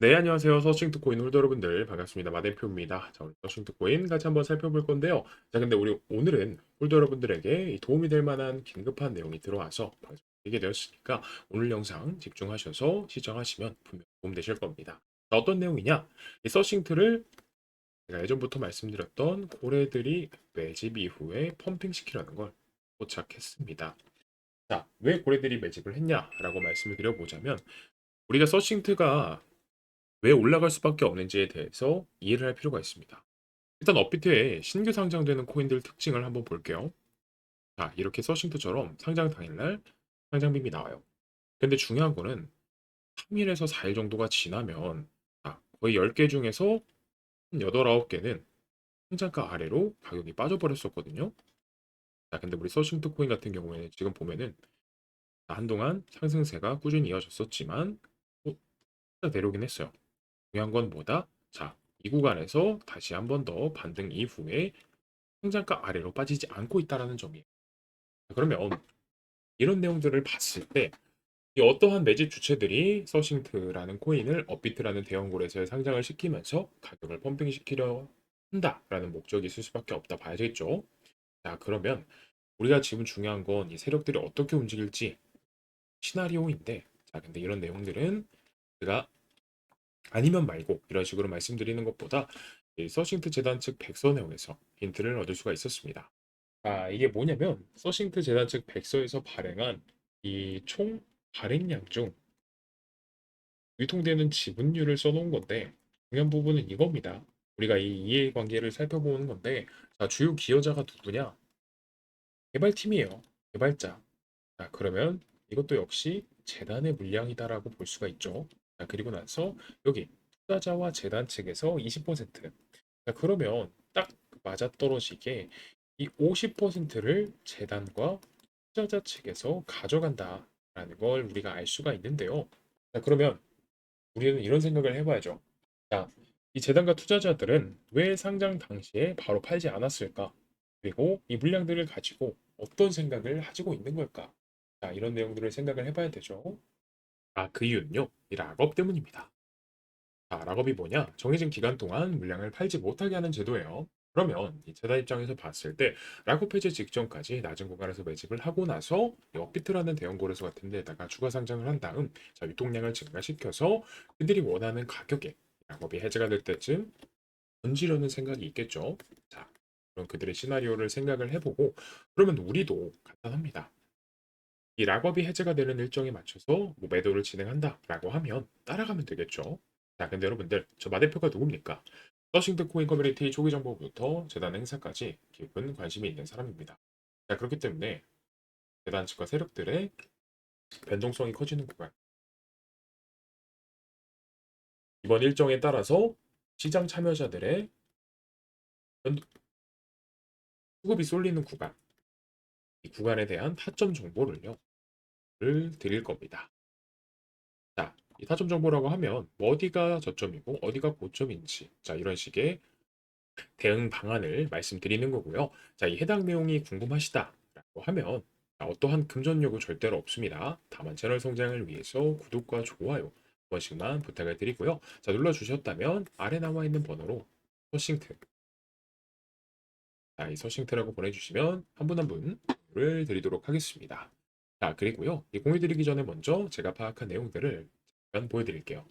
네, 안녕하세요. 서칭트코인 홀더 여러분들 반갑습니다. 마대표입니다. 자, 오늘 서칭트코인 같이 한번 살펴볼 건데요. 자, 근데 우리 오늘은 홀더 여러분들에게 이 도움이 될 만한 긴급한 내용이 들어와서 방송하게 되었으니까 오늘 영상 집중하셔서 시청하시면 분명 도움 되실 겁니다. 자, 어떤 내용이냐? 이 서칭트를 제가 예전부터 말씀드렸던 고래들이 매집 이후에 펌핑 시키려는 걸 포착했습니다. 자, 왜 고래들이 매집을 했냐라고 말씀을 드려보자면 우리가 서칭트가 왜 올라갈 수밖에 없는지에 대해서 이해를 할 필요가 있습니다. 일단 업비트에 신규 상장되는 코인들 특징을 한번 볼게요. 자, 이렇게 서싱트처럼 상장 당일날 상장 빔이 나와요. 근데 중요한 거는 3일에서 4일 정도가 지나면 자, 거의 10개 중에서 한 8, 9개는 상장가 아래로 가격이 빠져버렸었거든요. 자, 근데 우리 서싱트 코인 같은 경우에는 지금 보면은 한동안 상승세가 꾸준히 이어졌었지만 또 내려오긴 했어요. 중요한 건 뭐다? 자, 이 구간에서 다시 한 번 더 반등 이후에 상장가 아래로 빠지지 않고 있다라는 점이에요. 자, 그러면 이런 내용들을 봤을 때이 어떠한 매집 주체들이 서싱트라는 코인을 업비트라는 대형고래에서 상장을 시키면서 가격을 펌핑시키려 한다라는 목적이 있을 수밖에 없다 봐야겠죠. 자, 그러면 우리가 지금 중요한 건 이 세력들이 어떻게 움직일지 시나리오인데 자, 근데 이런 내용들은 제가 아니면 말고 이런 식으로 말씀드리는 것보다 이 서싱트 재단 측 백서 내용에서 힌트를 얻을 수가 있었습니다. 아, 이게 뭐냐면 서싱트 재단 측 백서에서 발행한 이 총 발행량 중 유통되는 지분율을 써놓은 건데 중요한 부분은 이겁니다. 우리가 이 이해관계를 살펴보는 건데 자, 주요 기여자가 누구냐? 개발팀이에요. 개발자. 자, 그러면 이것도 역시 재단의 물량이다라고 볼 수가 있죠. 자, 그리고 나서 여기 투자자와 재단 측에서 20%. 자, 그러면 딱 맞아떨어지게 이 50%를 재단과 투자자 측에서 가져간다라는 걸 우리가 알 수가 있는데요. 자, 그러면 우리는 이런 생각을 해봐야죠. 자, 이 재단과 투자자들은 왜 상장 당시에 바로 팔지 않았을까? 그리고 이 물량들을 가지고 어떤 생각을 가지고 있는 걸까? 자, 이런 내용들을 생각을 해봐야 되죠. 아, 그 이유는요. 이 락업 때문입니다. 자, 락업이 뭐냐? 정해진 기간 동안 물량을 팔지 못하게 하는 제도예요. 그러면 이 재단 입장에서 봤을 때 락업 해제 직전까지 낮은 구간에서 매집을 하고 나서 이 업비트라는 대형 거래소 같은 데다가 추가 상장을 한 다음 자, 유통량을 증가시켜서 그들이 원하는 가격에 락업이 해제가 될 때쯤 던지려는 생각이 있겠죠. 자, 그럼 그들의 시나리오를 생각을 해보고 그러면 우리도 간단합니다. 이 락업이 해제가 되는 일정에 맞춰서 뭐 매도를 진행한다라고 하면 따라가면 되겠죠. 자, 근데 여러분들 저 마 대표가 누굽니까? 서싱트 코인 커뮤니티 초기 정보부터 재단 행사까지 깊은 관심이 있는 사람입니다. 자, 그렇기 때문에 재단 측과 세력들의 변동성이 커지는 구간. 이번 일정에 따라서 시장 참여자들의 변- 수급이 쏠리는 구간. 이 구간에 대한 타점 정보를요. 를 드릴 겁니다. 자, 이 타점 정보라고 하면 뭐 어디가 저점이고 어디가 고점인지 자 이런 식의 대응 방안을 말씀드리는 거고요. 자, 이 해당 내용이 궁금하시다라고 하면 자, 어떠한 금전 요구 절대로 없습니다. 다만 채널 성장을 위해서 구독과 좋아요 한 번씩만 부탁을 드리고요. 자, 눌러주셨다면 아래 나와 있는 번호로 서싱트 자, 이 서싱트라고 보내주시면 한 분 한 분을 드리도록 하겠습니다. 자, 그리고요. 이 공유 드리기 전에 먼저 제가 파악한 내용들을 잠깐 보여드릴게요.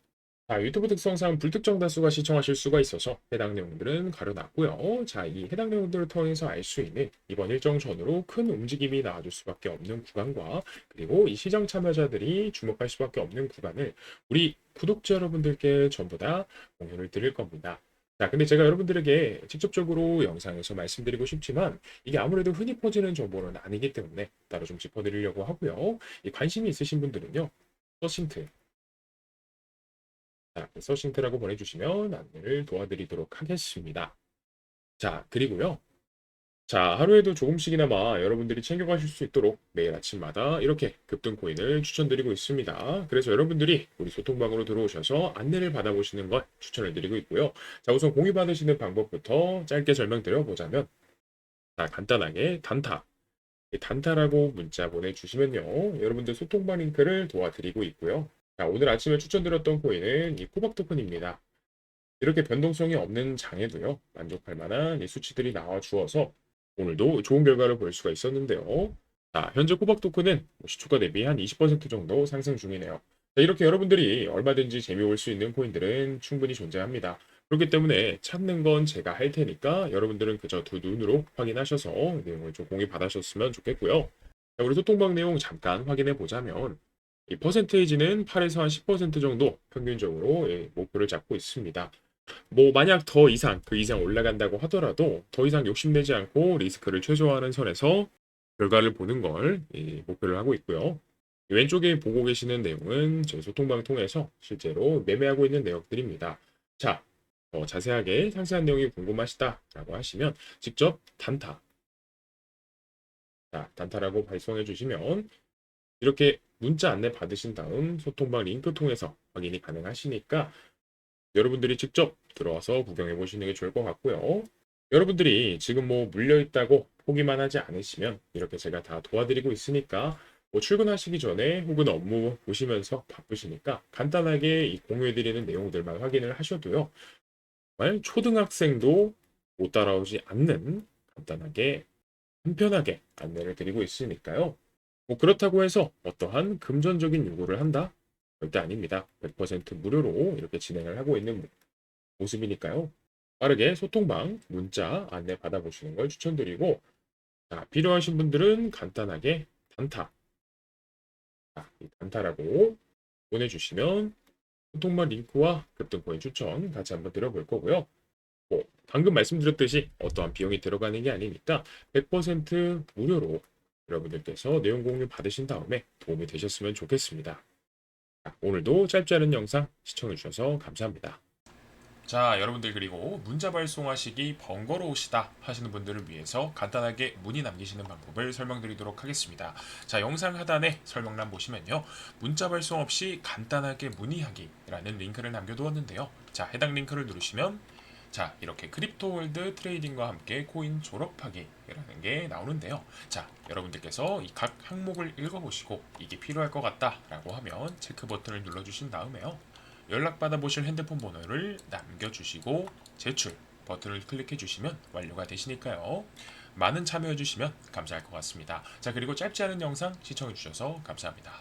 자, 유튜브 특성상 불특정 다수가 시청하실 수가 있어서 해당 내용들은 가려놨고요. 자, 이 해당 내용들을 통해서 알 수 있는 이번 일정 전후로 큰 움직임이 나와줄 수밖에 없는 구간과 그리고 이 시장 참여자들이 주목할 수밖에 없는 구간을 우리 구독자 여러분들께 전부 다 공유를 드릴 겁니다. 자, 근데 제가 여러분들에게 직접적으로 영상에서 말씀드리고 싶지만 이게 아무래도 흔히 퍼지는 정보는 아니기 때문에 따로 좀 짚어드리려고 하고요. 이 관심이 있으신 분들은요, 서싱트. 자, 서싱트라고 보내주시면 안내를 도와드리도록 하겠습니다. 자, 그리고요. 자, 하루에도 조금씩이나마 여러분들이 챙겨가실 수 있도록 매일 아침마다 이렇게 급등 코인을 추천드리고 있습니다. 그래서 여러분들이 우리 소통방으로 들어오셔서 안내를 받아보시는 걸 추천을 드리고 있고요. 자, 우선 공유 받으시는 방법부터 짧게 설명드려 보자면, 자, 간단하게 단타. 이 단타라고 문자 보내주시면요. 여러분들 소통방 링크를 도와드리고 있고요. 자, 오늘 아침에 추천드렸던 코인은 이 코박 토큰입니다. 이렇게 변동성이 없는 장에도요, 만족할 만한 이 수치들이 나와 주어서 오늘도 좋은 결과를 볼 수가 있었는데요. 자, 현재 코박 토큰은 뭐 시초가 대비 한 20% 정도 상승 중이네요. 자, 이렇게 여러분들이 얼마든지 재미올 수 있는 코인들은 충분히 존재합니다. 그렇기 때문에 찾는 건 제가 할 테니까 여러분들은 그저 두 눈으로 확인하셔서 내용을 좀 공유 받으셨으면 좋겠고요. 자, 우리 소통방 내용 잠깐 확인해 보자면 이 퍼센테이지는 8에서 한 10% 정도 평균적으로 예, 목표를 잡고 있습니다. 뭐 만약 더 이상 그 이상 올라간다고 하더라도 더 이상 욕심내지 않고 리스크를 최소화하는 선에서 결과를 보는 걸 예, 목표를 하고 있고요. 이 왼쪽에 보고 계시는 내용은 저희 소통방 통해서 실제로 매매하고 있는 내역들입니다. 자, 더 자세하게 상세한 내용이 궁금하시다라고 하시면 직접 단타, 자, 단타라고 발송해 주시면 이렇게 문자 안내 받으신 다음 소통방 링크 통해서 확인이 가능하시니까 여러분들이 직접 들어와서 구경해 보시는 게 좋을 것 같고요. 여러분들이 지금 뭐 물려 있다고 포기만 하지 않으시면 이렇게 제가 다 도와드리고 있으니까 뭐 출근하시기 전에 혹은 업무 보시면서 바쁘시니까 간단하게 이 공유해드리는 내용들만 확인을 하셔도요. 정말 초등학생도 못 따라오지 않는 간단하게 간편하게 안내를 드리고 있으니까요. 뭐 그렇다고 해서 어떠한 금전적인 요구를 한다? 절대 아닙니다. 100% 무료로 이렇게 진행을 하고 있는 모습이니까요. 빠르게 소통방 문자 안내 받아보시는 걸 추천드리고 자, 필요하신 분들은 간단하게 단타 자, 이 단타라고 보내주시면 소통방 링크와 급등코인 추천 같이 한번 드려볼 거고요. 뭐 방금 말씀드렸듯이 어떠한 비용이 들어가는 게 아니니까 100% 무료로 여러분들께서 내용 공유 받으신 다음에 도움이 되셨으면 좋겠습니다. 자, 오늘도 짧지 않은 영상 시청해주셔서 감사합니다. 자, 여러분들 그리고 문자 발송하시기 번거로우시다 하시는 분들을 위해서 간단하게 문의 남기시는 방법을 설명드리도록 하겠습니다. 자, 영상 하단에 설명란 보시면요. 문자 발송 없이 간단하게 문의하기 라는 링크를 남겨두었는데요. 자, 해당 링크를 누르시면 자, 이렇게 크립토 월드 트레이딩과 함께 코인 졸업하기라는 게 나오는데요. 자, 여러분들께서 이 각 항목을 읽어보시고 이게 필요할 것 같다라고 하면 체크 버튼을 눌러주신 다음에요. 연락받아 보실 핸드폰 번호를 남겨주시고 제출 버튼을 클릭해 주시면 완료가 되시니까요. 많은 참여해 주시면 감사할 것 같습니다. 자, 그리고 짧지 않은 영상 시청해 주셔서 감사합니다.